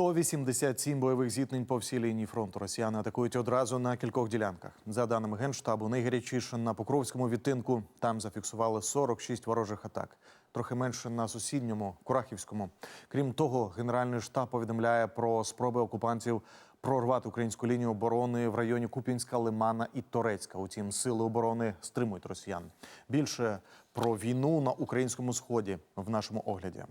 187 бойових зіткнень по всій лінії фронту. Росіяни атакують одразу на кількох ділянках. За даними генштабу, найгарячіше на Покровському відтинку. Там зафіксували 46 ворожих атак. Трохи менше на сусідньому Курахівському. Крім того, генеральний штаб повідомляє про спроби окупантів прорвати українську лінію оборони в районі Куп'янська, Лимана і Торецька. Утім, сили оборони стримують росіян. Більше про війну на українському сході в нашому огляді.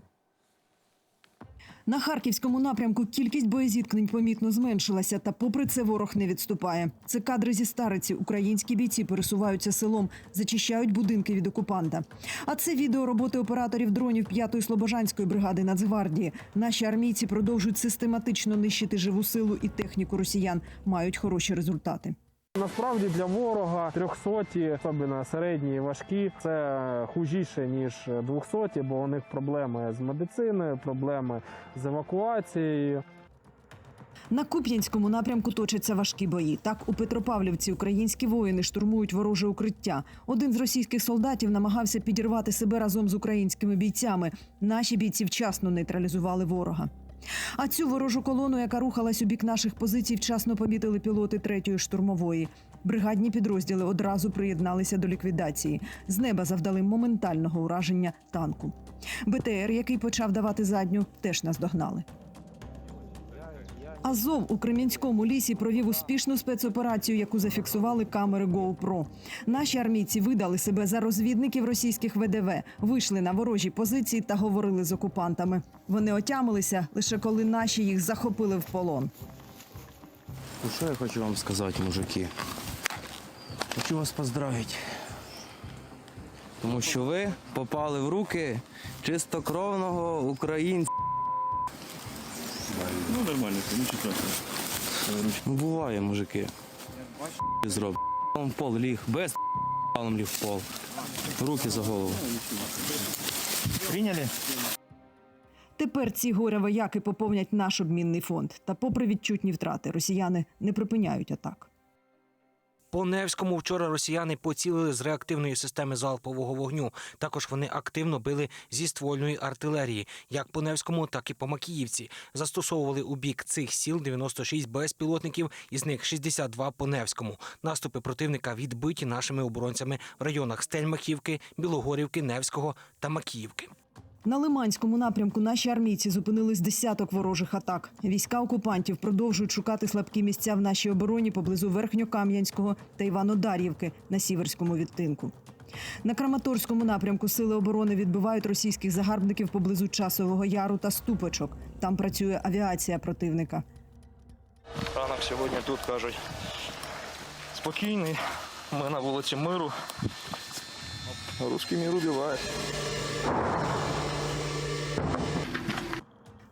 На харківському напрямку кількість боєзіткнень помітно зменшилася, та попри це ворог не відступає. Це кадри зі стариці. Українські бійці пересуваються селом, зачищають будинки від окупанта. А це відео роботи операторів дронів 5-ї Слобожанської бригади Нацгвардії. Наші армійці продовжують систематично нищити живу силу і техніку росіян. Мають хороші результати. Насправді для ворога 300, особливо середні і важкі, це хужіше ніж 200, бо у них проблеми з медициною, проблеми з евакуацією. На Куп'янському напрямку точаться важкі бої. Так, у Петропавлівці українські воїни штурмують вороже укриття. Один з російських солдатів намагався підірвати себе разом з українськими бійцями. Наші бійці вчасно нейтралізували ворога. А цю ворожу колону, яка рухалась у бік наших позицій, вчасно помітили пілоти третьої штурмової. Бригадні підрозділи одразу приєдналися до ліквідації. З неба завдали моментального ураження танку. БТР, який почав давати задню, теж наздогнали. Азов у Кремінському лісі провів успішну спецоперацію, яку зафіксували камери GoPro. Наші армійці видали себе за розвідників російських ВДВ, вийшли на ворожі позиції та говорили з окупантами. Вони отямилися лише коли наші їх захопили в полон. Ну що я хочу вам сказати, мужики? Хочу вас поздравити. Тому що ви попали в руки чистокровного українця. Ну, нормально, це нічого страшного. Ну, буває, мужики. Зроб. Он в пол ліг, без палом ліг в пол. Руки за голову. Прийняли? Тепер ці горя вояки поповнять наш обмінний фонд. Та, попри відчутні втрати, росіяни не припиняють атак. По Невському вчора росіяни поцілили з реактивної системи залпового вогню. Також вони активно били зі ствольної артилерії, як по Невському, так і по Макіївці. Застосовували у бік цих сіл 96 безпілотників, із них 62 по Невському. Наступи противника відбиті нашими оборонцями в районах Стельмахівки, Білогорівки, Невського та Макіївки. На Лиманському напрямку наші армійці зупинили з десяток ворожих атак. Війська окупантів продовжують шукати слабкі місця в нашій обороні поблизу Верхньокам'янського та Іванодар'ївки на сіверському відтинку. На Краматорському напрямку сили оборони відбивають російських загарбників поблизу Часового Яру та Ступочок. Там працює авіація противника. Ранок сьогодні тут кажуть спокійний. Ми на вулиці Миру. Русський мір убивають.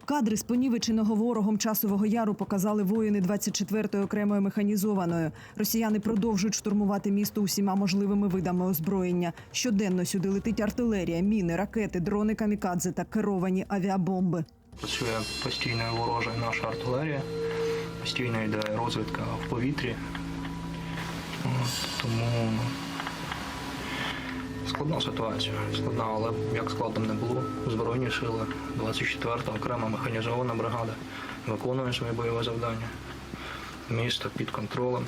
Кадри з понівеченого ворогом часового яру показали воїни 24-ї окремої механізованої. Росіяни продовжують штурмувати місто усіма можливими видами озброєння. Щоденно сюди летить артилерія, міни, ракети, дрони камікадзе та керовані авіабомби. Працює постійно ворожа наша артилерія, постійно йде розвідка в повітрі. Тому ну, складна ситуація. Складна, але як складним не було. Збройні сили, 24-та окрема механізована бригада виконує своє бойове завдання. Місто під контролем.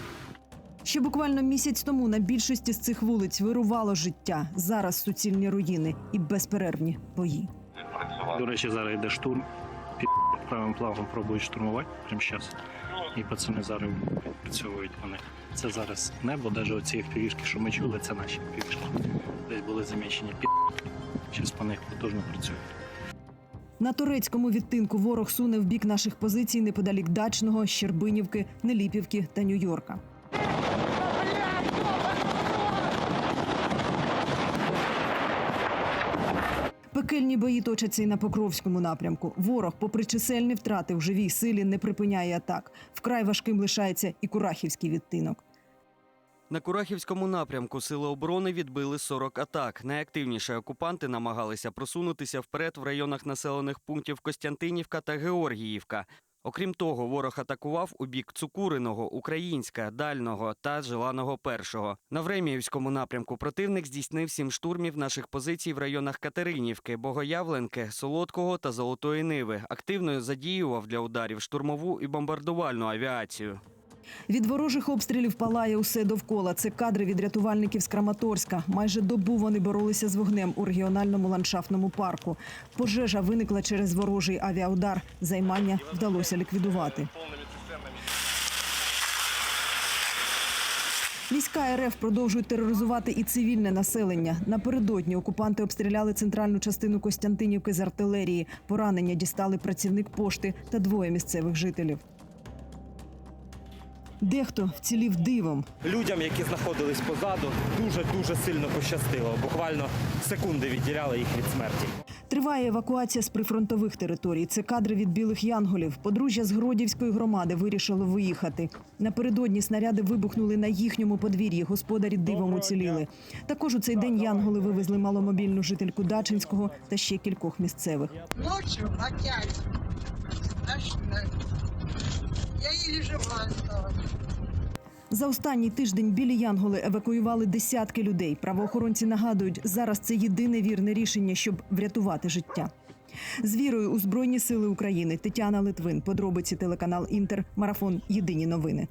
Ще буквально місяць тому на більшості з цих вулиць вирувало життя. Зараз суцільні руїни і безперервні бої. До речі, зараз йде штурм. Під правим плавом пробують штурмувати прямо зараз. І пацани зараз відпрацьовують вони. Це зараз небо, навіть оці впівішки, що ми чули, це наші впівішки. Були заміщені під. Зараз по них потужно працюють. На турецькому відтинку ворог суне в бік наших позицій неподалік Дачного, Щербинівки, Неліпівки та Нью-Йорка. Пекельні бої точаться і на Покровському напрямку. Ворог, попри чисельні втрати в живій силі, не припиняє атак. Вкрай важким лишається і Курахівський відтинок. На Курахівському напрямку сили оборони відбили 40 атак. Найактивніше окупанти намагалися просунутися вперед в районах населених пунктів Костянтинівка та Георгіївка. Окрім того, ворог атакував у бік Цукуриного, Українська, Дального та Желаного Першого. На Времіївському напрямку противник здійснив сім штурмів наших позицій в районах Катеринівки, Богоявленки, Солодкого та Золотої Ниви. Активно задіював для ударів штурмову і бомбардувальну авіацію. Від ворожих обстрілів палає усе довкола. Це кадри від рятувальників з Краматорська. Майже добу вони боролися з вогнем у регіональному ландшафтному парку. Пожежа виникла через ворожий авіаудар. Займання вдалося ліквідувати. Війська РФ продовжують тероризувати і цивільне населення. Напередодні окупанти обстріляли центральну частину Костянтинівки з артилерії. Поранення дістали працівник пошти та двоє місцевих жителів. Дехто вцілів дивом. Людям, які знаходились позаду, дуже дуже сильно пощастило. Буквально секунди відділяли їх від смерті. Триває евакуація з прифронтових територій. Це кадри від білих янголів. Подружжя з Гродівської громади вирішило виїхати. Напередодні снаряди вибухнули на їхньому подвір'ї. Господарі дивом уціліли. Також у цей день янголи вивезли маломобільну жительку Дачинського та ще кількох місцевих. Ночью опять. Страшно. Я її жива. За останній тиждень білі янголи евакуювали десятки людей. Правоохоронці нагадують, зараз це єдине вірне рішення, щоб врятувати життя. З вірою у Збройні Сили України Тетяна Литвин. Подробиці телеканал Інтер. Марафон. Єдині новини.